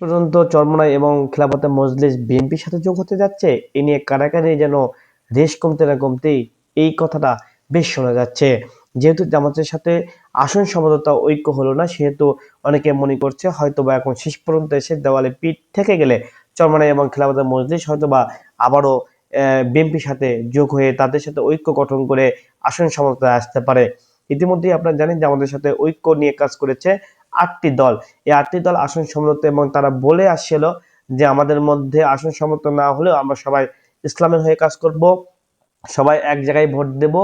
পর্যন্ত চরমনাই এবং খেলাফতে মজলিস বিএনপির সাথে যোগ হতে যাচ্ছে। এ নিয়ে কারাকারি যেন রেশ কমতে না কমতেই এই কথাটা বেশ শোনা যাচ্ছে। যেহেতু জামাতের সাথে আসন সমঝোতা ঐক্য হলো না, সেহেতু অনেকে মনে করছে হয়তো বা এখন শেষ পর্যন্ত এসে দেওয়ালে পিঠ থেকে গেলে চরমনাই এবং খেলাফতে মজলিস হয়তো বা আবারও বিএনপির সাথে যোগ হয়ে তাদের সাথে ঐক্য গঠন করে আসন সমঝোতায় আসতে পারে। ইতিমধ্যেই আপনারা জানেন যে আমাদের সাথে ঐক্য নিয়ে কাজ করেছে আটটি দল। এই আটটি দল আসন সমঝোতা এবং তারা বলে আসছিল যে আমাদের মধ্যে আসন সমঝোতা না হলেও আমরা সবাই ইসলামের হয়ে কাজ করব, সবাই এক জায়গায় ভোট দেব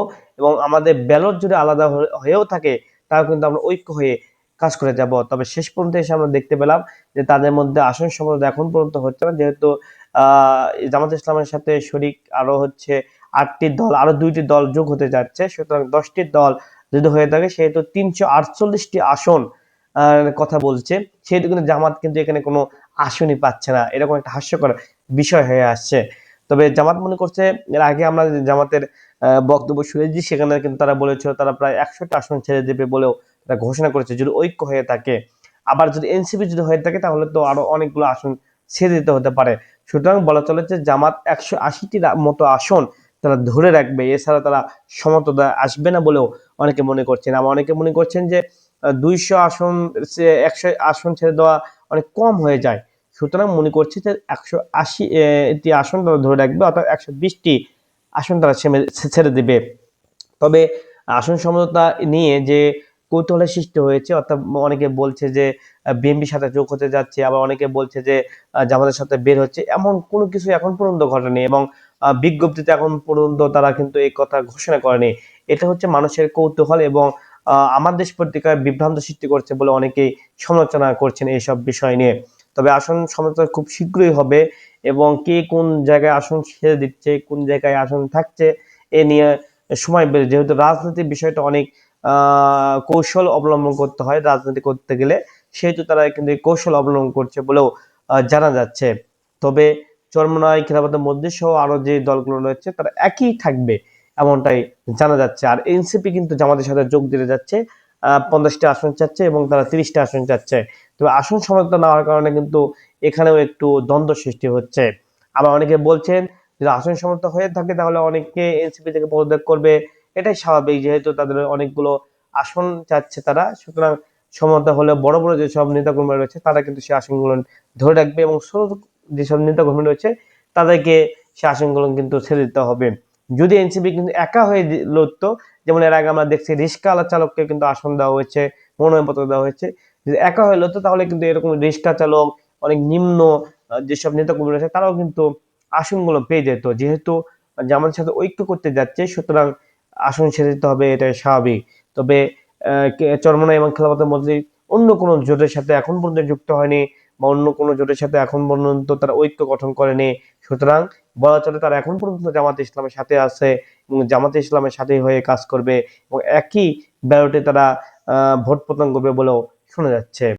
এবং আমাদের ব্যালট যদি আলাদা হয়েও থাকে তাও কিন্তু আমরা ঐক্য হয়ে কাজ করে যাব। তবে শেষ পর্যন্ত এসে আমরা দেখতে পেলাম যে তাদের মধ্যে আসন সমঝোতা এখন পর্যন্ত হচ্ছে না। যেহেতু জামাত ইসলামের সাথে শরিক আরও হচ্ছে আটটি দল, আরও দুইটি দল যোগ হতে যাচ্ছে। সুতরাং দশটি দল যদি হয়ে থাকে সেহেতু তিনশো আটচল্লিশটি আসন কথা বলছে, সেহেতু কিন্তু জামাত কিন্তু এখানে কোনো আসনই পাচ্ছে না। এরকম একটা হাস্যকর বিষয় হয়ে আসছে। তবে জামাত মনে করছে, এর আগে আমরা জামাতের বক্তব্য শুনেছি, সেখানে কিন্তু তারা বলেছিল তারা প্রায় একশোটা আসন ছেড়ে দেবে বলেও তারা ঘোষণা করেছে, যদি ঐক্য হয়ে থাকে। আবার যদি এনসিপি যদি হয়ে থাকে, তাহলে তো আরও অনেকগুলো আসন ছেড়ে দিতে হতে পারে। সুতরাং বলা চলে যে জামাত একশো আশিটির মতো আসন তারা ধরে রাখবে। এছাড়া তারা সমতদা আসবে না বলেও অনেকে মনে করছেন। আবার অনেকে মনে করছেন যে দুইশো আসন একশো আসন ছেড়ে দেওয়া অনেক কম হয়ে যায়। সুতরাং মনে করছে যে একশো আশি টি আসন তারা ধরে রাখবে অর্থাৎ একশো বিশটি আসন তারা ছেড়ে দেবে। তবে আসন সমঝোতা নিয়ে যে কৌতূহলের সৃষ্টি হয়েছে, অর্থাৎ অনেকে বলছে যে বিএনপির সাথে যোগ হতে যাচ্ছে, আবার অনেকে বলছে যে জামাতের সাথে বের হচ্ছে, এমন কোনো কিছু এখন পর্যন্ত ঘটেনি এবং বিজ্ঞপ্তিতে এখন পর্যন্ত তারা কিন্তু এই কথা ঘোষণা করেনি। এটা হচ্ছে মানুষের কৌতূহল এবং আমার দেশ পত্রিকায় বিভ্রান্ত সৃষ্টি করছে বলে অনেকেই সমালোচনা করছেন এইসব বিষয় নিয়ে। তবে আসন সমালোচনা খুব শীঘ্রই হবে এবং কে কোন জায়গায় আসন ছেড়ে দিচ্ছে, কোন জায়গায় আসন থাকছে, এ নিয়ে সময় বেড়ে যেহেতু রাজনীতির বিষয়টা অনেক কৌশল অবলম্বন করতে হয় রাজনীতি করতে গেলে, সেহেতু তারা কিন্তু কৌশল অবলম্বন করছে বলেও জানা যাচ্ছে। তবে চরমনাই, খেলাফতের মধ্যে সহ আরও যে দলগুলো রয়েছে তারা একই থাকবে। এমনটাই জানা যাচ্ছে। আর এনসিপি কিন্তু জামাতের সাথে যোগ দিতে যাচ্ছে পঞ্চাশটা আসন চাচ্ছে এবং তারা তিরিশটা আসন চাচ্ছে। তবে আসন সমর্থন না হওয়ার কারণে কিন্তু এখানেও একটু দ্বন্দ্ব সৃষ্টি হচ্ছে। আবার অনেকে বলছেন, যদি আসন সমর্থন হয়ে থাকে তাহলে অনেকে এনসিপি থেকে পদত্যাগ করবে, এটাই স্বাভাবিক যেহেতু তাদের অনেকগুলো আসন চাচ্ছে তারা। সুতরাং সমর্থন হলে বড় বড় যেসব নেতাকর্মী রয়েছে তারা কিন্তু সেই আসনগুলো ধরে রাখবে এবং ছোট যেসব নেতাকর্মী রয়েছে তাদেরকে সে আসনগুলো কিন্তু ছেড়ে দিতে হবে। যদি এনসিপি কিন্তু একা হয়ে লড়তো, যেমন এর আগে আমরা দেখছি রিক্সা আলা চালককে কিন্তু আসন দেওয়া হয়েছে, মনোনয়নপত্র দেওয়া হয়েছে। যদি একা হয়ে লড়তো, তাহলে কিন্তু এরকম রিক্সা চালক, অনেক নিম্ন যেসব নেতাকর্মী রয়েছে, তারাও কিন্তু আসনগুলো পেয়ে যেত। যেহেতু জামাতের সাথে ঐক্য করতে যাচ্ছে, সুতরাং আসন ছেড়ে দিতে হবে এটা স্বাভাবিক। তবে চরমনা এবং খেলাফতের মধ্যে অন্য কোনো জোটের সাথে এখন পর্যন্ত যুক্ত হয়নি। অন্য কোনো জোটের সাথে এখন পর্যন্ত তারা ঐক্য গঠন করেনি। সুতরাং বলা চলে তারা এখন পর্যন্ত জামাতে ইসলামের সাথে আছে এবং জামাতে ইসলামের সাথে হয়ে কাজ করবে এবং একই ব্যালটে তারা ভোট প্রদান করবে বলেও শোনা যাচ্ছে।